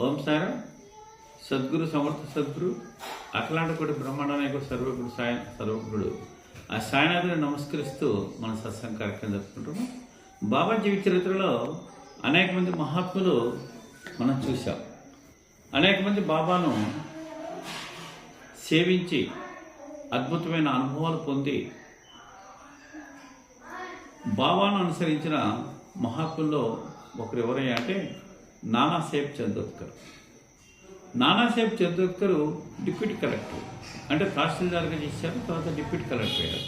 ఓం సార. సద్గురు సమర్థ సద్గురు అట్లాంటి బ్రహ్మాండ సర్వగుడు సాయ సర్వగుడు. ఆ సాయనాథుని నమస్కరిస్తూ మన సత్సంగ కార్యక్రమం జరుపుకుంటున్నాం. బాబా జీవిత చరిత్రలో అనేక మంది మహాత్ములు మనం చూసాం అనేక మంది బాబాను సేవించి అద్భుతమైన అనుభవాలు పొంది బాబాను అనుసరించిన మహాత్ముల్లో ఒకరు ఎవరయ్యా అంటే నానాసేబ్ చందోద్కర్ నానాసేబ్ చందోద్కర్ డిప్యూటీ కలెక్టర్. అంటే తహసీల్దార్గా చేశారు తర్వాత డిప్యూటీ కలెక్టర్ అయ్యారు.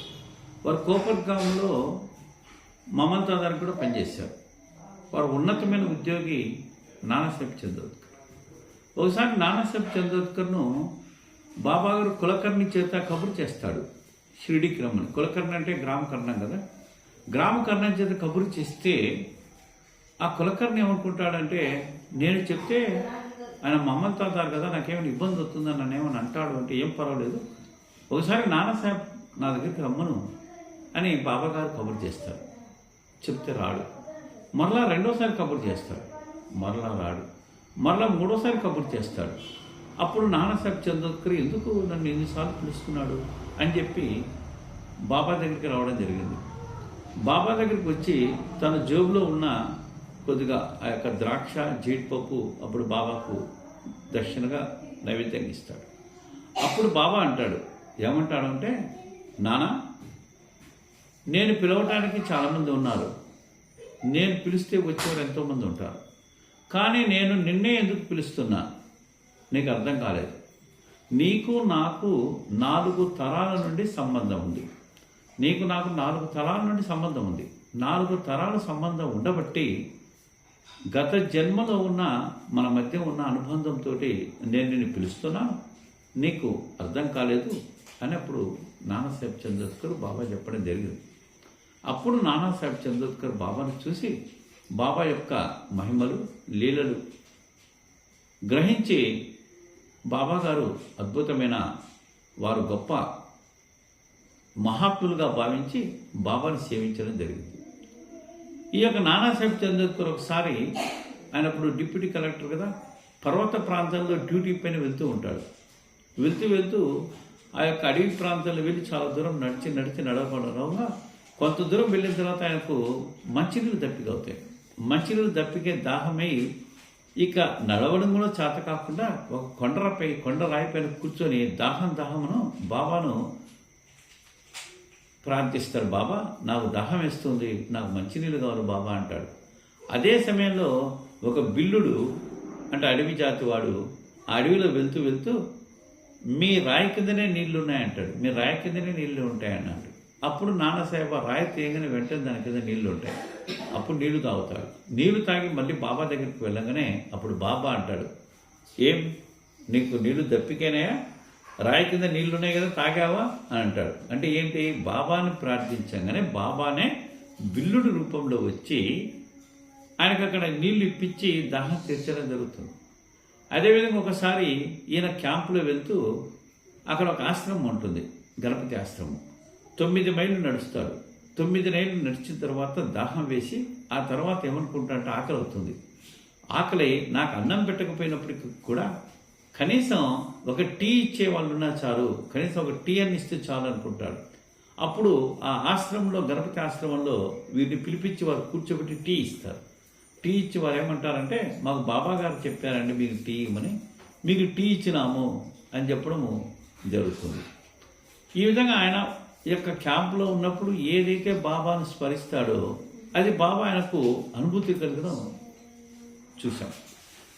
వారు కోపర్గాంలో మమతాదార్ కూడా పనిచేశారు. వారు ఉన్నతమైన ఉద్యోగి నానాసేబ్ చందోద్కర్ ఒకసారి నానాసేబ్ చందోద్కర్ను బాబా గారు కులకర్ణి చేత కబురు చేస్తాడు షిరిడికి రమ్మని కులకర్ణి అంటే గ్రామకర్ణం కదా? గ్రామకర్ణం చేత కబురు చేస్తే ఆ కులకర్ణి ఏమనుకుంటాడంటే నేను చెప్తే ఆయన మమ్మల్ని తాగుతారు కదా నాకేమైనా ఇబ్బంది వస్తుందని నన్ను ఏమైనా అంటాడు అంటే ఏం పర్వాలేదు. ఒకసారి నానాసాహెబ్ నా దగ్గరికి రమ్మను అని బాబా గారు చేస్తారు. చెప్తే రాడు. మరలా రెండోసారి కబుర్ చేస్తాడు. మరలా రాడు. మరలా మూడోసారి కబుర్ చేస్తాడు. అప్పుడు నానాసాహెబ్ చంద్రకర్ ఎందుకు నన్ను ఎన్నిసార్లు పిలుస్తున్నాడు అని చెప్పి బాబా దగ్గరికి రావడం జరిగింది. బాబా దగ్గరికి వచ్చి తన జేబులో ఉన్న కొద్దిగా ఆ యొక్క ద్రాక్ష జీడిపప్పు అప్పుడు బాబాకు దక్షిణగా నైవేద్యం ఇస్తాడు. అప్పుడు బాబా అంటాడు ఏమంటాడు అంటే నానా నేను పిలవటానికి చాలామంది ఉన్నారు. నేను పిలిస్తే వచ్చేవారు ఎంతోమంది ఉంటారు. కానీ నేను నిన్నే ఎందుకు పిలుస్తున్నా? నీకు అర్థం కాలేదు. నీకు నాకు నాలుగు తరాల నుండి సంబంధం ఉంది. నీకు నాకు నాలుగు తరాల నుండి సంబంధం ఉంది. నాలుగు తరాల సంబంధం ఉండబట్టి గత జన్మలో ఉన్న మన మధ్య ఉన్న అనుబంధంతో నేను నిన్ను పిలుస్తున్నాను. నీకు అర్థం కాలేదు అని అప్పుడు నానాసాహెబ్ చంద్రకర్ బాబా చెప్పడం జరిగింది. అప్పుడు నానాసాహెబ్ చంద్రకర్ బాబాను చూసి బాబా యొక్క మహిమలు లీలలు గ్రహించి బాబా గారు అద్భుతమైన వారు గొప్ప మహాత్ములుగా భావించి బాబాను సేవించడం జరిగింది. ఈ యొక్క నానాసాహెబ్ చంద్రకర్ ఒకసారి ఆయన అప్పుడు డిప్యూటీ కలెక్టర్ కదా పర్వత ప్రాంతంలో డ్యూటీ పైన వెళ్తూ ఉంటాడు. వెళ్తూ వెళ్తూ ఆ యొక్క అడవి ప్రాంతాల్లో వెళ్ళి చాలా దూరం నడిచి నడిచి నడవకుండా కొంత దూరం వెళ్ళిన తర్వాత ఆయనకు మంచినీళ్ళు దప్పిక అవుతాయి. మంచినీళ్ళు దప్పికే దాహమై ఇక నడవడం కూడా చేత కాకుండా ఒక కొండరపై కొండ రాయిపైన కూర్చొని దాహం దాహమును బాబాను ప్రార్థిస్తారు బాబా నాకు దాహం వేస్తుంది నాకు మంచినీళ్ళు కావాలి బాబా అంటాడు. అదే సమయంలో ఒక బిల్లుడు అంటే అడవి జాతి వాడు ఆ అడవిలో వెళ్తూ వెళ్తూ మీ రాయి కిందనే నీళ్ళు ఉన్నాయంటాడు మీ రాయి కిందనే నీళ్ళు ఉంటాయన్నాడు. అప్పుడు నాన్నసాహెబ్ రాయి తీయగానే వెంటనే దాని కింద నీళ్ళు ఉంటాయి. అప్పుడు నీళ్ళు తాగుతాడు నీళ్ళు తాగి మళ్ళీ బాబా దగ్గరికి వెళ్ళగానే అప్పుడు బాబా అంటాడు ఏం నీకు నీళ్ళు దప్పికేనాయా? రాయి కింద నీళ్ళు ఉన్నాయి కదా తాగావా? అని అంటాడు. అంటే ఏంటి? బాబాను ప్రార్థించగానే బాబానే బిల్లుడి రూపంలో వచ్చి ఆయనకు అక్కడ నీళ్ళు ఇప్పించి దాహం తీర్చడం జరుగుతుంది. అదేవిధంగా ఒకసారి ఈయన క్యాంపులో వెళ్తూ అక్కడ ఒక ఆశ్రమం ఉంటుంది గణపతి ఆశ్రమం. తొమ్మిది మైళ్ళు నడుస్తాడు. తొమ్మిది మైళ్ళు నడిచిన తర్వాత దాహం వేసి ఆ తర్వాత ఏమనుకుంటాడంటే ఆకలి అవుతుంది ఆకలి నాకు అన్నం పెట్టకపోయినప్పటికీ కూడా కనీసం ఒక టీ ఇచ్చే వాళ్ళు ఉన్నా చాలు. కనీసం ఒక టీ అని ఇస్తే చాలు అనుకుంటాడు. అప్పుడు ఆ ఆశ్రమంలో గణపతి ఆశ్రమంలో వీరిని పిలిపించి వారు కూర్చోబెట్టి టీ ఇస్తారు. టీ ఇచ్చి వారు ఏమంటారంటే మాకు బాబా గారు చెప్పారండి మీకు టీ ఇవ్వమని. మీకు టీ ఇచ్చినాము అని చెప్పడము జరుగుతుంది. ఈ విధంగా ఆయన ఈ యొక్క క్యాంపులో ఉన్నప్పుడు ఏదైతే బాబాను స్మరిస్తాడో అది బాబా ఆయనకు అనుభూతి కలగడం చూసాం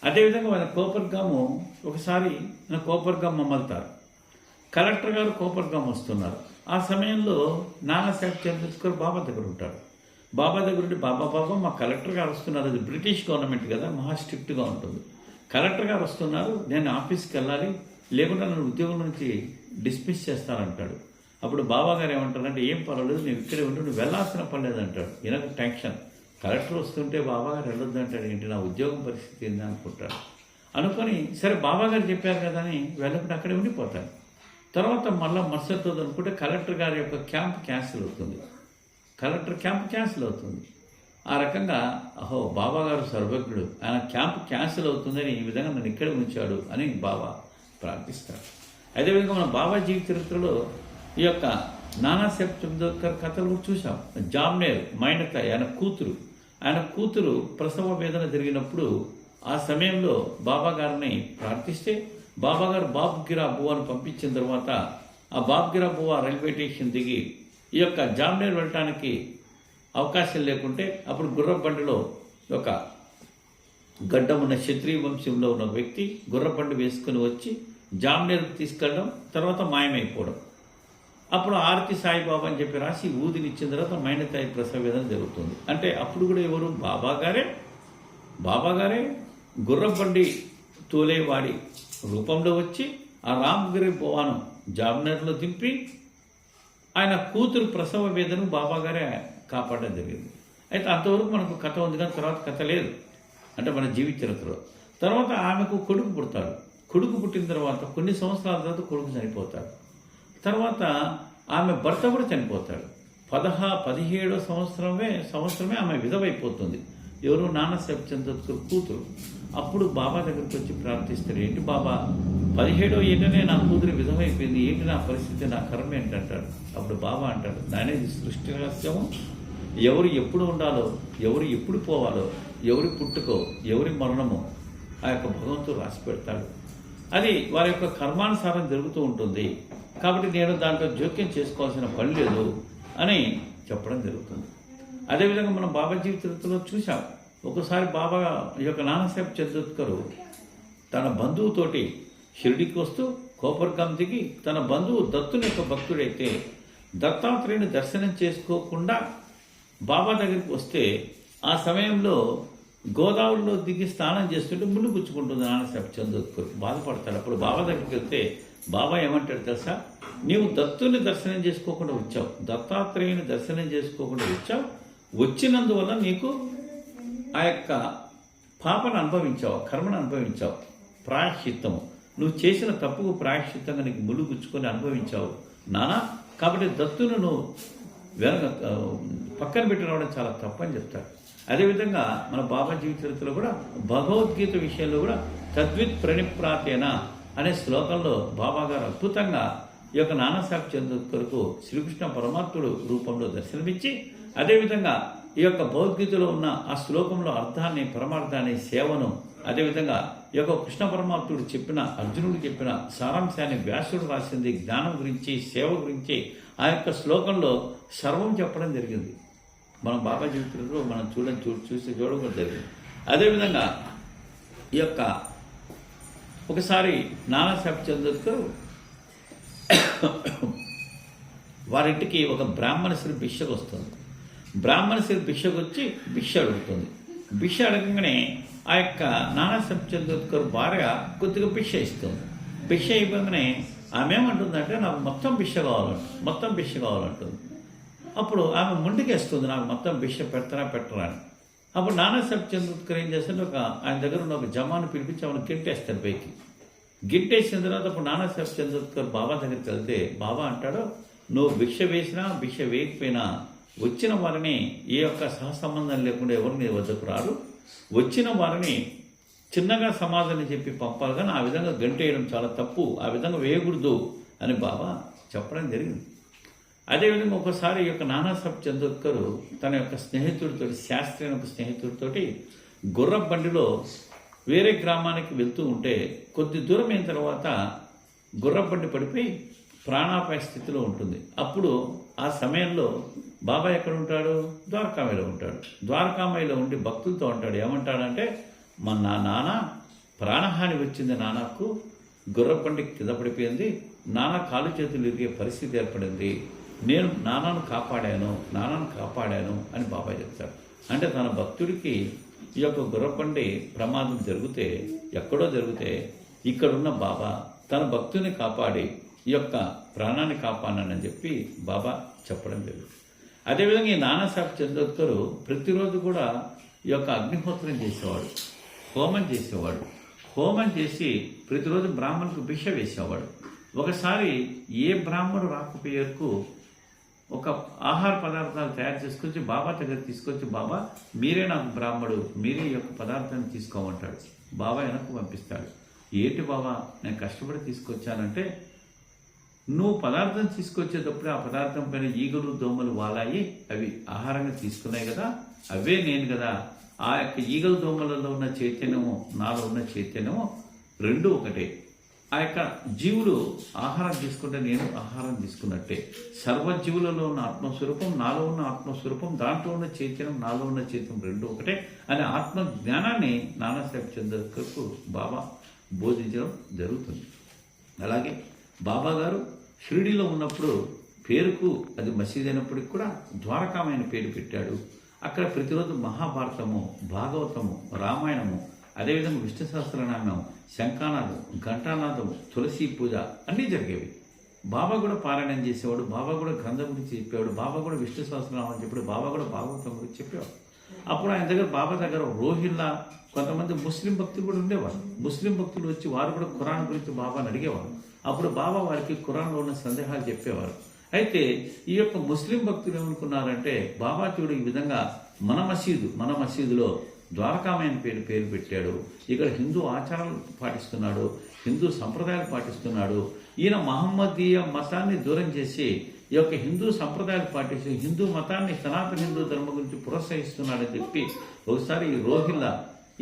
అదేవిధంగా ఆయన కోపర్గాము ఒకసారి ఆయన కోపర్గాం మమ్మల్తారు కలెక్టర్ గారు కోపర్గాం వస్తున్నారు. ఆ సమయంలో నానాసాహెబ్ చంద్రశేఖర్ బాబా దగ్గర ఉంటారు. బాబా దగ్గర బాబా బాబా మా కలెక్టర్ గారు వస్తున్నారు. అది బ్రిటిష్ గవర్నమెంట్ కదా మహా స్ట్రిక్ట్గా ఉంటుంది. కలెక్టర్ గారు వస్తున్నారు నేను ఆఫీస్కి వెళ్ళాలి లేకుండా నన్ను ఉద్యోగం నుంచి డిస్మిస్ చేస్తానంటాడు అప్పుడు బాబా గారు ఏమంటారంటే ఏం పర్వాలేదు నేను ఇక్కడే ఉండి నువ్వు వెళ్ళాల్సిన పర్లేదు అంటాడు ఈయనకు టెన్షన్. కలెక్టర్ వస్తుంటే బాబా గారు వెళ్ళొద్దు అంటాడు ఏంటి నా ఉద్యోగం పరిస్థితి ఏంది అనుకుంటాడు. అనుకొని సరే బాబా గారు చెప్పారు కదా అని వెళ్ళకుండా అక్కడే ఉండిపోతాను తర్వాత మళ్ళీ మరుసటి రోజు అనుకుంటే కలెక్టర్ గారి యొక్క క్యాంప్ క్యాన్సిల్ అవుతుంది. కలెక్టర్ క్యాంప్ క్యాన్సిల్ అవుతుంది. ఆ రకంగా అహో బాబా గారు సర్వజ్ఞుడు. ఆయన క్యాంప్ క్యాన్సిల్ అవుతుందని ఈ విధంగా నన్ను ఇక్కడే ఉంచాడు అని బాబా ప్రార్థిస్తాడు. అదేవిధంగా మన బాబా జీవిత చరిత్రలో ఈ యొక్క నానా సెప్టెంబర్ కథలు చూసాం జామ్నేర్ మైనక ఆయన కూతురు. ఆయన కూతురు ప్రసవ వేదన జరిగినప్పుడు ఆ సమయంలో బాబా గారిని ప్రార్థిస్తే బాబాగారు బాబు గిరా బువ్వను పంపించిన తర్వాత ఆ బాబు గిరా బువ్వ రైల్వే స్టేషన్ దిగి ఈ యొక్క జామ్నేర్ వెళ్ళటానికి అవకాశం లేకుంటే అప్పుడు గుర్రబండిలో ఒక గడ్డం ఉన్న క్షత్రియ వంశంలో ఉన్న వ్యక్తి గుర్రబండి వేసుకుని వచ్చి జామ్నేర్కి తీసుకెళ్ళడం తర్వాత మాయమైపోవడం. అప్పుడు ఆర్తి సాయిబాబా అని చెప్పి రాసి ఊదినిచ్చిన తర్వాత మైనతాయి ప్రసవేదన జరుగుతుంది. అంటే అప్పుడు కూడా ఎవరు? బాబా గారే? బాబా గారే? గుర్రబండి తోలేవాడి రూపంలో వచ్చి ఆ రామగిరి భవాను జామ్నర్లో దింపి ఆయన కూతురు ప్రసవ వేదను బాబా గారే కాపాడడం జరిగింది. అయితే అంతవరకు మనకు కథ ఉంది కానీ తర్వాత కథ లేదు. అంటే మన జీవిత చరిత్రలో. తర్వాత ఆమెకు కొడుకు పుడతాడు. కొడుకు పుట్టిన తర్వాత కొన్ని సంవత్సరాల తర్వాత కొడుకు చనిపోతాడు. తర్వాత ఆమె భర్త కూడా చనిపోతాడు. పదహా పదిహేడో సంవత్సరమే సంవత్సరమే ఆమె విధవైపోతుంది. ఎవరు నాన్న చంద్రకర్ కూతురు. అప్పుడు బాబా దగ్గరికి వచ్చి ప్రార్థిస్తారు ఏంటి బాబా పదిహేడో ఏటనే నా కూతురు విధమైపోయింది ఏంటి నా పరిస్థితి నా కర్మ ఏంటంటాడు? అప్పుడు బాబా అంటాడు దానేది సృష్టి రహస్యము. ఎవరు ఎప్పుడు ఉండాలో ఎవరు ఎప్పుడు పోవాలో ఎవరి పుట్టుకో ఎవరి మరణమో ఆ యొక్క భగవంతుడు రాసి పెడతాడు. అది వారి యొక్క కర్మానుసారం జరుగుతూ ఉంటుంది. కాబట్టి నేను దాంట్లో జోక్యం చేసుకోవాల్సిన పని లేదు అని చెప్పడం జరుగుతుంది. అదేవిధంగా మనం బాబా జీవితంలో చూసాం ఒకసారి బాబా ఈ యొక్క నానాసాహెబ్ చంద్రకరు తన బంధువుతోటి షిరిడికి వస్తూ కోపర్గాం దిగి తన బంధువు దత్తుని యొక్క భక్తుడైతే దత్తాత్రేయుని దర్శనం చేసుకోకుండా బాబా దగ్గరికి వస్తే ఆ సమయంలో గోదావరిలో దిగి స్నానం చేస్తుంటే ముళ్ళు పుచ్చుకుంటుంది నాన్నసాహెబ్ చంద్రకరు బాధపడతాడు. అప్పుడు బాబా దగ్గరికి వెళ్తే బాబా ఏమంటాడు తెలుసా? నీవు దత్తుని దర్శనం చేసుకోకుండా వచ్చావు. దత్తాత్రేయుని దర్శనం చేసుకోకుండా వచ్చావు. వచ్చినందువల్ల నీకు ఆ యొక్క పాపను అనుభవించావు కర్మను అనుభవించావు. ప్రాయశ్చిత్తము. నువ్వు చేసిన తప్పుకు ప్రాయశ్చిత్తంగా నీకు ముళ్ళు గుచ్చుకొని అనుభవించావు. నానా కాబట్టి దత్తును నువ్వు వెనక పక్కన పెట్టి రావడం చాలా తప్పని చెప్తాడు. అదేవిధంగా మన బాబా జీవిత చరిత్రలో కూడా భగవద్గీత విషయంలో కూడా తద్విత్ ప్రణిప్రాతేన అనే శ్లోకంలో బాబా గారు అద్భుతంగా ఈ యొక్క నానాసాహెబ్ చంద్రకర్కు శ్రీకృష్ణ పరమాత్ముడు రూపంలో దర్శనమిచ్చి అదేవిధంగా ఈ యొక్క భగవద్గీతలో ఉన్న ఆ శ్లోకంలో అర్థాన్ని పరమార్థాన్ని సేవను అదేవిధంగా ఈ యొక్క కృష్ణ పరమాత్ముడు చెప్పిన అర్జునుడు చెప్పిన సారాంశాన్ని వ్యాసుడు రాసింది జ్ఞానం గురించి సేవ గురించి ఆ యొక్క శ్లోకంలో సర్వం చెప్పడం జరిగింది. మనం బాబా జీవితంలో మనం చూడని చూ చూసి చూడడం జరిగింది. అదేవిధంగా ఈ యొక్క ఒకసారి నానాసాహెబ్ చంద్రకర్ వారింటికి ఒక బ్రాహ్మణశ్రీ భిక్షకు వస్తుంది. బ్రాహ్మణశ్రీ భిక్షకు వచ్చి భిక్ష అడుగుతుంది. భిక్ష అడగంగానే ఆ యొక్క నానాసాహెబ్ చంద్రకర్ భార్య కొద్దిగా భిక్ష ఇస్తుంది. భిక్ష అయిపోగానే ఆమె ఏమంటుందంటే నాకు మొత్తం భిక్ష కావాలంట మొత్తం భిక్ష కావాలంటుంది. అప్పుడు ఆమె ముందుకేస్తుంది నాకు మొత్తం భిక్ష పెడతారా పెట్టరా అని. అప్పుడు నానాసాహెబ్ చంద్రకర్ ఏం చేస్తాడు ఒక ఆయన దగ్గర ఉన్న ఒక జమాను పిలిపించి ఆమెను గిట్టేస్తాడు పైకి. గిట్టేసిన తర్వాత అప్పుడు నానాసాహెబ్ చంద్రకర్ బాబా దగ్గరికి వెళ్తే బాబా అంటాడు నువ్వు భిక్ష వేసినా భిక్ష వేయకపోయినా వచ్చిన వారిని ఏ యొక్క సహసంబంధం లేకుండా ఎవరు నీ వద్దకు రారు. వచ్చిన వారిని చిన్నగా సమాధానం చెప్పి పంపాలి కానీ ఆ విధంగా గంటేయడం చాలా తప్పు ఆ విధంగా వేయకూడదు అని బాబా చెప్పడం జరిగింది. అదేవిధంగా ఒకసారి ఈ యొక్క నానాసాహెబ్ చంద్రకర్ తన యొక్క స్నేహితుడితో శాస్త్రి అనే ఒక స్నేహితుడితోటి గుర్ర బండిలో వేరే గ్రామానికి వెళ్తూ ఉంటే కొద్ది దూరం అయిన తర్వాత గుర్ర బండి పడిపోయి ప్రాణాపాయ స్థితిలో ఉంటుంది. అప్పుడు ఆ సమయంలో బాబా ఎక్కడ ఉంటాడు? ద్వారకామాయిలో ఉంటాడు. ద్వారకామాయిలో ఉండి భక్తులతో ఉంటాడు ఏమంటాడంటే మా నా నాన్న ప్రాణహాని వచ్చింది నాన్నకు గుర్రబండి కింద పడిపోయింది నాన్న కాలు చేతులు ఇరిగే పరిస్థితి ఏర్పడింది నేను నాన్నను కాపాడాను నాన్నను కాపాడాను అని బాబాయ్ చెప్తాడు. అంటే తన భక్తుడికి ఈ యొక్క గుర్రబండి ప్రమాదం జరిగితే ఎక్కడో జరిగితే ఇక్కడున్న బాబా తన భక్తుని కాపాడి ఈ యొక్క ప్రాణాన్ని కాపాడానని చెప్పి బాబా చెప్పడం జరిగింది. అదేవిధంగా ఈ నానాసాహెబ్ చంద్రకర్ ప్రతిరోజు కూడా ఈ యొక్క అగ్నిహోత్రం చేసేవాడు హోమం చేసేవాడు. హోమం చేసి ప్రతిరోజు బ్రాహ్మణులకు భిక్ష వేసేవాడు. ఒకసారి ఏ బ్రాహ్మణుడు రాకపోయేకు ఒక ఆహార పదార్థాలు తయారు చేసుకొచ్చి బాబా దగ్గర తీసుకొచ్చి బాబా మీరే నాకు బ్రాహ్మడు మీరే ఈ యొక్క పదార్థాన్ని తీసుకోమంటాడు. బాబా వెనక్కు పంపిస్తాడు. ఏంటి బాబా నేను కష్టపడి తీసుకొచ్చానంటే నువ్వు పదార్థం తీసుకొచ్చేటప్పుడు ఆ పదార్థం పైన ఈగలు దోమలు వాలాయి అవి ఆహారంగా తీసుకున్నాయి కదా అవే నేను కదా. ఆ యొక్క ఈగల దోమలలో ఉన్న చైతన్యము నాలో ఉన్న చైతన్యము రెండు ఒకటే. ఆ యొక్క జీవులు ఆహారం తీసుకుంటే నేను ఆహారం తీసుకున్నట్టే. సర్వజీవులలో ఉన్న ఆత్మస్వరూపం నాలో ఉన్న ఆత్మస్వరూపం దాంట్లో ఉన్న చైతన్యం నాలో ఉన్న చైతన్యం రెండు ఒకటే. అనే ఆత్మ జ్ఞానాన్ని నానాసాహెబ్ చంద్రకర్కు బాబా బోధించడం జరుగుతుంది. అలాగే బాబా గారు షిరిడీలో ఉన్నప్పుడు పేరుకు అది మసీద్ అయినప్పటికి కూడా ద్వారకామైన పేరు పెట్టాడు. అక్కడ ప్రతిరోజు మహాభారతము భాగవతము రామాయణము అదేవిధంగా విష్ణు సహస్రనామం శంఖానాదం ఘంటానాదం తులసి పూజ అన్నీ జరిగేవి. బాబా కూడా పారాయణం చేసేవాడు బాబా కూడా గ్రంథం గురించి చెప్పేవాడు బాబా కూడా విష్ణు సహస్రనామం చెప్పాడు బాబా కూడా భాగవతం గురించి చెప్పేవాడు. అప్పుడు ఆయన దగ్గర బాబా దగ్గర రోహిల్లా కొంతమంది ముస్లిం భక్తులు కూడా ఉండేవారు ముస్లిం భక్తులు వచ్చి వారు కూడా ఖురాన్ గురించి బాబాని అడిగేవారు అప్పుడు బాబా వారికి ఖురాన్లో ఉన్న సందేహాలు చెప్పేవారు. అయితే ఈ యొక్క ముస్లిం భక్తులు ఏమనుకున్నారంటే బాబా చూడు ఈ విధంగా మన మసీదు మన మసీదులో ద్వారకామైన పేరు పేరు పెట్టాడు. ఇక్కడ హిందూ ఆచారాలు పాటిస్తున్నాడు హిందూ సంప్రదాయాలు పాటిస్తున్నాడు. ఈయన మహమ్మదీయ మతాన్ని దూరం చేసి ఈ యొక్క హిందూ సంప్రదాయాలు పాటిస్తూ హిందూ మతాన్ని సనాతన హిందూ ధర్మం గురించి ప్రోత్సహిస్తున్నాడని చెప్పి ఒకసారి ఈ రోహిల్లా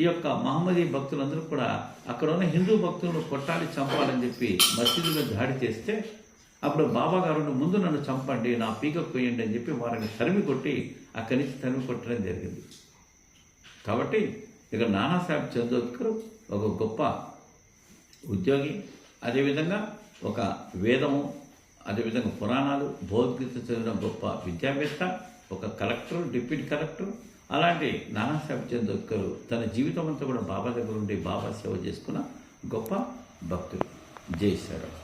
ఈ యొక్క మహమ్మదీ భక్తులందరూ కూడా అక్కడ ఉన్న హిందూ భక్తులను కొట్టాలి చంపాలని చెప్పి మసీదులో దాడి చేస్తే అప్పుడు బాబా గారు ముందు నన్ను చంపండి నా పీక పోయండి అని చెప్పి వారిని తరిమి కొట్టి అక్కడి నుంచి తరిమి కొట్టడం జరిగింది. కాబట్టి ఇక నానాసాహెబ్ చందోద్కర్ ఒక గొప్ప ఉద్యోగి అదేవిధంగా ఒక వేదము అదేవిధంగా పురాణాలు భగవద్గీత చదివిన గొప్ప విద్యావేత్త ఒక కలెక్టర్ డిప్యూటీ కలెక్టర్. అలాంటి నానాసాహెబ్ చందోద్కర్ తన జీవితం అంతా కూడా బాబా దగ్గర ఉండి బాబా సేవ చేసుకున్న గొప్ప భక్తుడు జై శ్రీరామ్.